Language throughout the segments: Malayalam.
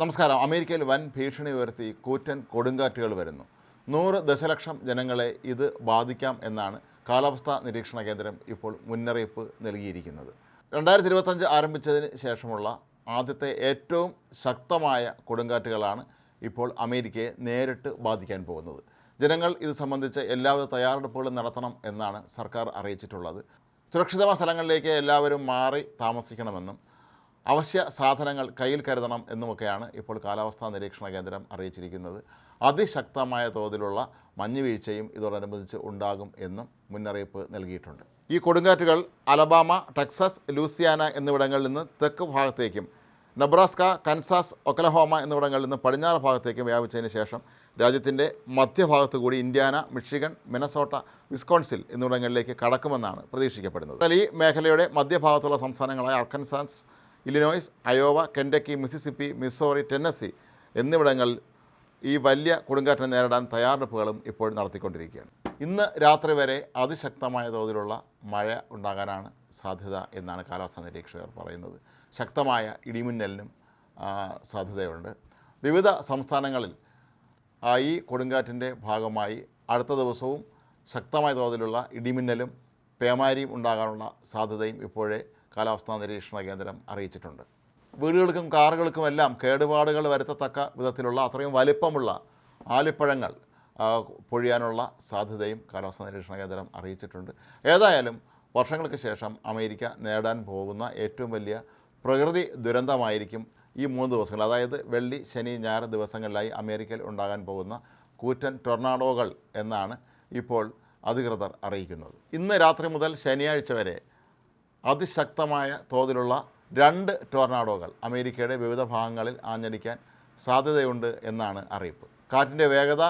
നമസ്കാരം. അമേരിക്കയിൽ വൻ ഭീഷണി ഉയർത്തി കൂറ്റൻ കൊടുങ്കാറ്റുകൾ വരുന്നു. നൂറ് ദശലക്ഷം ജനങ്ങളെ ഇത് ബാധിക്കാം എന്നാണ് കാലാവസ്ഥാ നിരീക്ഷണ കേന്ദ്രം ഇപ്പോൾ മുന്നറിയിപ്പ് നൽകിയിരിക്കുന്നത്. രണ്ടായിരത്തി ഇരുപത്തഞ്ച് ആരംഭിച്ചതിന് ശേഷമുള്ള ആദ്യത്തെ ഏറ്റവും ശക്തമായ കൊടുങ്കാറ്റുകളാണ് ഇപ്പോൾ അമേരിക്കയെ നേരിട്ട് ബാധിക്കാൻ പോകുന്നത്. ജനങ്ങൾ ഇത് സംബന്ധിച്ച് എല്ലാവിധ തയ്യാറെടുപ്പുകളും നടത്തണം എന്നാണ് സർക്കാർ അറിയിച്ചിട്ടുള്ളത്. സുരക്ഷിതമായ സ്ഥലങ്ങളിലേക്ക് എല്ലാവരും മാറി താമസിക്കണമെന്നും അവശ്യ സാധനങ്ങൾ കയ്യിൽ കരുതണം എന്നുമൊക്കെയാണ് ഇപ്പോൾ കാലാവസ്ഥാ നിരീക്ഷണ കേന്ദ്രം അറിയിച്ചിരിക്കുന്നത്. അതിശക്തമായ തോതിലുള്ള മഞ്ഞുവീഴ്ചയും ഇതോടനുബന്ധിച്ച് ഉണ്ടാകും എന്നും മുന്നറിയിപ്പ് നൽകിയിട്ടുണ്ട്. ഈ കൊടുങ്കാറ്റുകൾ അലബാമ ടെക്സസ് ലൂസിയാന എന്നിവിടങ്ങളിൽ നിന്ന് തെക്ക് ഭാഗത്തേക്കും നബ്രാസ്ക കൻസാസ് ഒക്കലഹോമ എന്നിവിടങ്ങളിൽ നിന്ന് പടിഞ്ഞാറ് ഭാഗത്തേക്കും വ്യാപിച്ചതിന് ശേഷം രാജ്യത്തിന്റെ മധ്യഭാഗത്ത് കൂടി ഇന്ത്യാന മിഷിഗൺ മിനസോട്ട വിസ്കോൺസിൽ എന്നിവിടങ്ങളിലേക്ക് കടക്കുമെന്നാണ് പ്രതീക്ഷിക്കപ്പെടുന്നത്. എന്നാൽ ഈ മേഖലയുടെ മധ്യഭാഗത്തുള്ള സംസ്ഥാനങ്ങളായ Arkansas Illinois Iowa Kentucky Mississippi Missouri Tennessee എന്നിവിടങ്ങളിൽ ഈ വലിയ കൊടുങ്കാറ്റിനെ നേരിടാൻ തയ്യാറെടുപ്പുകളും ഇപ്പോൾ നടത്തിക്കൊണ്ടിരിക്കുകയാണ്. ഇന്ന് രാത്രി വരെ അതിശക്തമായ തോതിലുള്ള മഴ ഉണ്ടാകാനാണ് സാധ്യത എന്നാണ് കാലാവസ്ഥാ നിരീക്ഷകർ പറയുന്നത്. ശക്തമായ ഇടിമിന്നലിനും സാധ്യതയുണ്ട്. വിവിധ സംസ്ഥാനങ്ങളിൽ ഈ കൊടുങ്കാറ്റിന്റെ ഭാഗമായി അടുത്ത ദിവസവും ശക്തമായ തോതിലുള്ള ഇടിമിന്നലും പേമാരിയും ഉണ്ടാകാനുള്ള സാധ്യതയും ഇപ്പോഴേ കാലാവസ്ഥാ നിരീക്ഷണ കേന്ദ്രം അറിയിച്ചിട്ടുണ്ട്. വീടുകൾക്കും കാറുകൾക്കും എല്ലാം കേടുപാടുകൾ വരുത്തത്തക്ക വിധത്തിലുള്ള അത്രയും വലിപ്പമുള്ള ആലിപ്പഴങ്ങൾ പൊഴിയാനുള്ള സാധ്യതയും കാലാവസ്ഥാ നിരീക്ഷണ കേന്ദ്രം അറിയിച്ചിട്ടുണ്ട്. ഏതായാലും വർഷങ്ങൾക്ക് ശേഷം അമേരിക്ക നേടാൻ പോകുന്ന ഏറ്റവും വലിയ പ്രകൃതി ദുരന്തമായിരിക്കും ഈ മൂന്ന് ദിവസങ്ങൾ. അതായത് വെള്ളി ശനി ഞായർ ദിവസങ്ങളിലായി അമേരിക്കയിൽ ഉണ്ടാകാൻ പോകുന്ന കൂറ്റൻ ടൊർണാഡോകൾ എന്നാണ് ഇപ്പോൾ അധികൃതർ അറിയിക്കുന്നത്. ഇന്ന് രാത്രി മുതൽ ശനിയാഴ്ച വരെ അതിശക്തമായ തോതിലുള്ള രണ്ട് ടൊർണാഡോകൾ അമേരിക്കയുടെ വിവിധ ഭാഗങ്ങളിൽ ആഞ്ഞടിക്കാൻ സാധ്യതയുണ്ട് എന്നാണ് അറിയിപ്പ്. കാറ്റിന്റെ വേഗത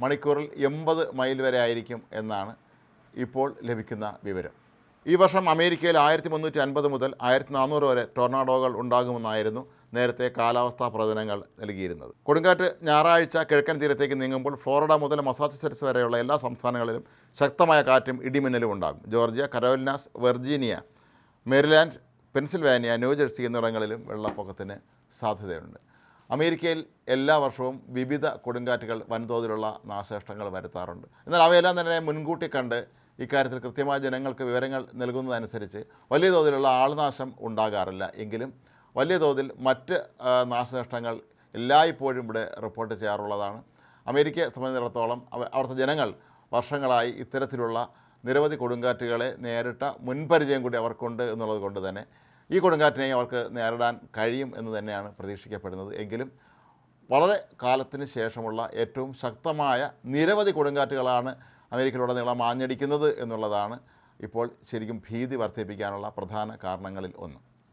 മണിക്കൂറിൽ എൺപത് മൈൽ വരെ ആയിരിക്കും എന്നാണ് ഇപ്പോൾ ലഭിക്കുന്ന വിവരം. ഈ വർഷം അമേരിക്കയിൽ ആയിരത്തി മുന്നൂറ്റി അൻപത് മുതൽ ആയിരത്തി നാനൂറ് വരെ ടൊർണാഡോകൾ ഉണ്ടാകുമെന്നായിരുന്നു നേരത്തെ കാലാവസ്ഥാ പ്രവചനങ്ങൾ നൽകിയിരുന്നത്. കൊടുങ്കാറ്റ് ഞായറാഴ്ച കിഴക്കൻ തീരത്തേക്ക് നീങ്ങുമ്പോൾ ഫ്ലോറിഡ മുതൽ മസാച്ചുസെറ്റ്സ് വരെയുള്ള എല്ലാ സംസ്ഥാനങ്ങളിലും ശക്തമായ കാറ്റും ഇടിമിന്നലും ഉണ്ടാകും. Georgia Carolinas Virginia Maryland Pennsylvania New Jersey എന്നിവിടങ്ങളിലും വെള്ളപ്പൊക്കത്തിന് സാധ്യതയുണ്ട്. അമേരിക്കയിൽ എല്ലാ വർഷവും വിവിധ കൊടുങ്കാറ്റുകൾ വൻതോതിലുള്ള നാശനഷ്ടങ്ങൾ വരുത്താറുണ്ട്. എന്നാൽ അവയെല്ലാം തന്നെ മുൻകൂട്ടി കണ്ട് ഇക്കാര്യത്തിൽ കൃത്യമായ ജനങ്ങൾക്ക് വിവരങ്ങൾ നൽകുന്നതനുസരിച്ച് വലിയ തോതിലുള്ള ആൾനാശം ഉണ്ടാകാറില്ല. എങ്കിലും വലിയ തോതിൽ മറ്റ് നാശനഷ്ടങ്ങൾ എല്ലായ്പ്പോഴും ഇവിടെ റിപ്പോർട്ട് ചെയ്യാറുള്ളതാണ്. അമേരിക്കയെ സംബന്ധിച്ചിടത്തോളം അവ അവിടുത്തെ ജനങ്ങൾ വർഷങ്ങളായി ഇത്തരത്തിലുള്ള നിരവധി കൊടുങ്കാറ്റുകളെ നേരിട്ട മുൻപരിചയം കൂടി അവർക്കുണ്ട് എന്നുള്ളത് കൊണ്ട് തന്നെ ഈ കൊടുങ്കാറ്റിനെയും അവർക്ക് നേരിടാൻ കഴിയും എന്ന് തന്നെയാണ് പ്രതീക്ഷിക്കപ്പെടുന്നത്. എങ്കിലും വളരെ കാലത്തിന് ശേഷമുള്ള ഏറ്റവും ശക്തമായ നിരവധി കൊടുങ്കാറ്റുകളാണ് അമേരിക്കയിലുടനീളം ആഞ്ഞടിക്കുന്നത് എന്നുള്ളതാണ് ഇപ്പോൾ ശരിക്കും ഭീതി വർദ്ധിപ്പിക്കാനുള്ള പ്രധാന കാരണങ്ങളിൽ ഒന്ന്.